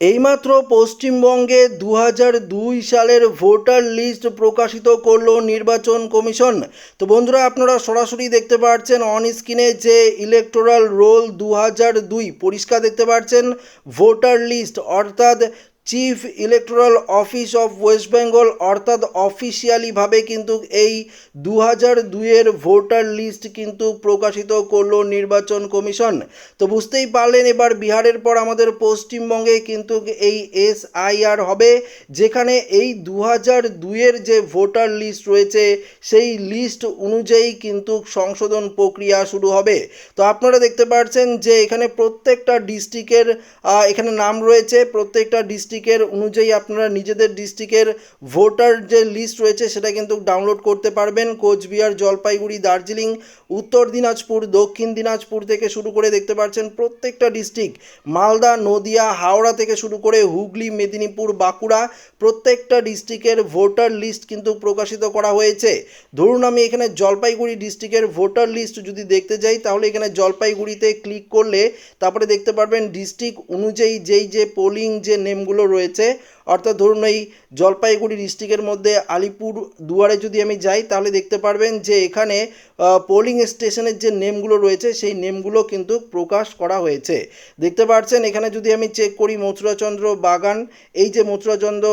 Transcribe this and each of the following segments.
এইমাত্র পশ্চিমবঙ্গে দু দুই সালের ভোটার লিস্ট প্রকাশিত করল নির্বাচন কমিশন। তো বন্ধুরা, আপনারা সরাসরি দেখতে পাচ্ছেন অন স্ক্রিনে যে ইলেকটোরাল রোল দু দুই পরিষ্কার দেখতে পাচ্ছেন ভোটার লিস্ট, অর্থাৎ chief electoral office of West Bengal অর্থাৎ অফিসিয়ালিভাবে কিন্তু এই দু হাজার দুইয়ের ভোটার লিস্ট কিন্তু প্রকাশিত করল নির্বাচন কমিশন। তো বুঝতেই পারলেন এবার বিহারের পর আমাদের পশ্চিমবঙ্গে কিন্তু এই এস আইআর হবে, যেখানে এই দু হাজার দুইয়ের যে ভোটার লিস্ট রয়েছে, সেই লিস্ট অনুযায়ী কিন্তু সংশোধন প্রক্রিয়া শুরু হবে। তো আপনারা দেখতে পাচ্ছেন যে এখানে প্রত্যেকটা ডিস্ট্রিক্টের এখানে নাম রয়েছে, প্রত্যেকটা ডিস্ট্রিক্টের অনুযায়ী আপনারা নিজেদের ডিস্ট্রিক্টের ভোটার যে লিস্ট রয়েছে সেটা কিন্তু ডাউনলোড করতে পারবেন। কোচবিহার, জলপাইগুড়ি, দার্জিলিং, উত্তর দিনাজপুর, দক্ষিণ দিনাজপুর থেকে শুরু করে দেখতে পাচ্ছেন প্রত্যেকটা ডিস্ট্রিক্ট মালদা, নদিয়া, হাওড়া থেকে শুরু করে হুগলি, মেদিনীপুর, বাঁকুড়া প্রত্যেকটা ডিস্ট্রিক্টের ভোটার লিস্ট কিন্তু প্রকাশিত করা হয়েছে। ধরুন আমি এখানে জলপাইগুড়ি ডিস্ট্রিক্টের ভোটার লিস্ট যদি দেখতে যাই, তাহলে এখানে জলপাইগুড়িতে ক্লিক করলে তারপরে দেখতে পারবেন ডিস্ট্রিক্ট অনুযায়ী যেই যে পোলিং যে নেমগুলো রয়েছে অর্থাৎ ধরুন এই জলপাইগুড়ি ডিস্ট্রিক্টের মধ্যে আলিপুর দুয়ারে যদি আমি যাই, তাহলে দেখতে পারবেন যে এখানে পোলিং স্টেশনের যে নেমগুলো রয়েছে, সেই নেমগুলো কিন্তু প্রকাশ করা হয়েছে। দেখতে পাচ্ছেন এখানে যদি আমি চেক করি মথুরাচন্দ্র বাগান, এই যে মথুরাচন্দ্র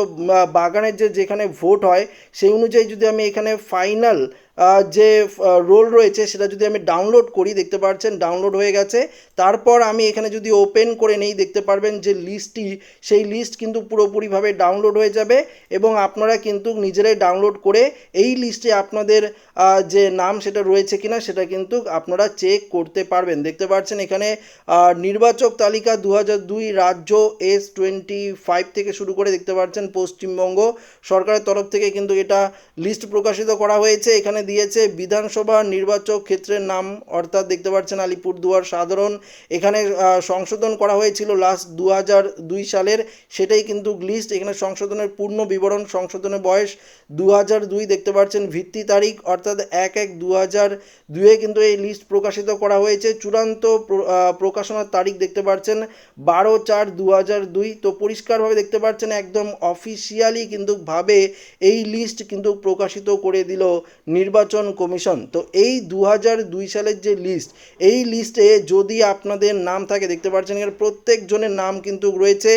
বাগানের যে, যেখানে ভোট হয়, সেই অনুযায়ী যদি আমি এখানে ফাইনাল যে রোল রয়েছে, সেটা যদি আমি ডাউনলোড করি, দেখতে পাচ্ছেন ডাউনলোড হয়ে গেছে। তারপর আমি এখানে যদি ওপেন করে নেই, দেখতে পারবেন যে লিস্টটি সেই লিস্ট কিন্তু পুরোপুরিভাবে ডাউনলোড হয়ে যাবে এবং আপনারা কিন্তু নিজেরাই ডাউনলোড করে এই লিস্টে আপনাদের যে নাম সেটা রয়েছে কিনা সেটা কিন্তু আপনারা চেক করতে পারবেন। দেখতে পাচ্ছেন এখানে নির্বাচক তালিকা দু দুই রাজ্য এস টোয়েন্টি ফাইভ থেকে শুরু করে দেখতে পাচ্ছেন পশ্চিমবঙ্গ সরকারের তরফ থেকে কিন্তু এটা লিস্ট প্রকাশিত করা হয়েছে। এখানে দিয়েছে বিধানসভা নির্বাচক ক্ষেত্রের নাম, অর্থাৎ দেখতে পাচ্ছেন আলিপুরদুয়ার সাধারণ। এখানে সংশোধন করা হয়েছিল লাস্ট দু দুই সালের, সেটাই কিন্তু লিস্ট এখানে সংশোধনের পূর্ণ বিবরণ, সংশোধনের বয়স দু হাজার দুই, দেখতে পাচ্ছেন, ভিত্তি তারিখ, অর্থাৎ এক এক দু হাজার দুয়ে কিন্তু এই লিস্ট প্রকাশিত করা হয়েছে। চূড়ান্ত প্রকাশনার তারিখ দেখতে পাচ্ছেন, বারো চার দু হাজার দুই। তো পরিষ্কারভাবে দেখতে পাচ্ছেন, একদম অফিসিয়ালি কিন্তু ভাবে এই লিস্ট কিন্তু প্রকাশিত করে দিল নির্বাচন কমিশন। তো এই দু হাজার দুই সালের যে লিস্ট এই লিস্টে যদি আপনাদের নাম থাকে, দেখতে পাচ্ছেন এখানে প্রত্যেকজনের নাম কিন্তু রয়েছে।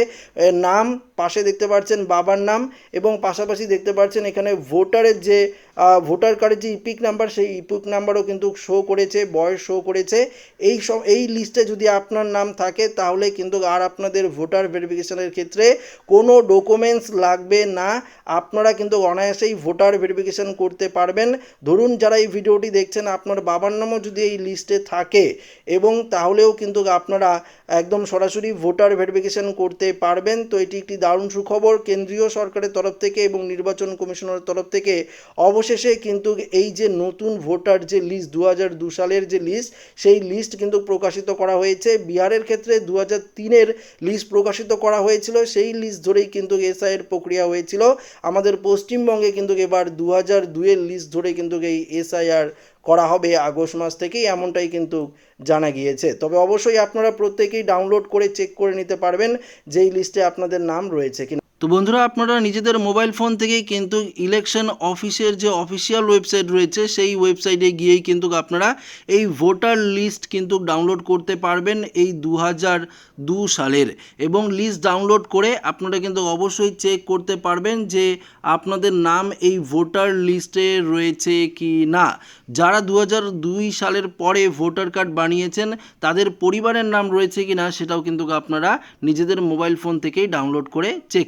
নাম পাশে দেখতে পাচ্ছেন বাবার নাম এবং পাশাপাশি দেখতে পাচ্ছেন এখানে ভোটারের যে ভোটার কার্ডের যে ইপিক নাম্বার, সেই ইপিক নাম্বারও কিন্তু শো করেছে, বয়স শো করেছে। এই সব, এই লিস্টে যদি আপনার নাম থাকে, তাহলে কিন্তু আর আপনাদের ভোটার ভেরিফিকেশনের ক্ষেত্রে কোনো ডকুমেন্টস লাগবে না। আপনারা কিন্তু অনায়াসেই ভোটার ভেরিফিকেশন করতে পারবেন। ধরুন যারা এই ভিডিওটি দেখছেন, আপনার বাবার নামও যদি এই লিস্টে থাকে, এবং তাহলেও কিন্তু আপনারা একদম সরাসরি ভোটার ভেরিফিকেশন করতে পারবেন। তো এটি একটি দারুণ সুখবর কেন্দ্রীয় সরকারের তরফ থেকে এবং নির্বাচন কমিশনের তরফ থেকে অবশেষে কিন্তু এই যে নতুন ভোটার যে লিস্ট দু হাজার দু সালের যে লিস্ট সেই লিস্ট কিন্তু প্রকাশিত করা হয়েছে। বিহারের ক্ষেত্রে দু হাজার তিনের লিস্ট প্রকাশিত করা হয়েছিল। সেই লিস্ট ধরেই কিন্তু এসআইয়ের প্রক্রিয়া হয়েছিল। আমাদের পশ্চিমবঙ্গে কিন্তু এবার দু হাজার দুয়ের লিস্ট ধরে কিন্তু এই এসআইআর করা হবে আগস্ট মাস থেকেই, এমনটাই কিন্তু জানা গিয়েছে। তবে অবশ্যই আপনারা প্রত্যেকেই ডাউনলোড করে চেক করে নিতে পারবেন যেই লিস্টে আপনাদের নাম রয়েছে কিনা। তো বন্ধুরা, আপনারা নিজেদের মোবাইল ফোন থেকেই কিন্তু ইলেকশন অফিসের যে অফিসিয়াল ওয়েবসাইট রয়েছে, সেই ওয়েবসাইটে গিয়েই কিন্তু আপনারা এই ভোটার লিস্ট কিন্তু ডাউনলোড করতে পারবেন এই দু হাজার দু সালের। এবং লিস্ট ডাউনলোড করে আপনারা কিন্তু অবশ্যই চেক করতে পারবেন যে আপনাদের নাম এই ভোটার লিস্টে রয়েছে কি না। যারা দু দুই সালের পরে ভোটার কার্ড বানিয়েছেন, তাদের পরিবারের নাম রয়েছে কি না, সেটাও কিন্তু আপনারা নিজেদের মোবাইল ফোন থেকেই ডাউনলোড করে চেক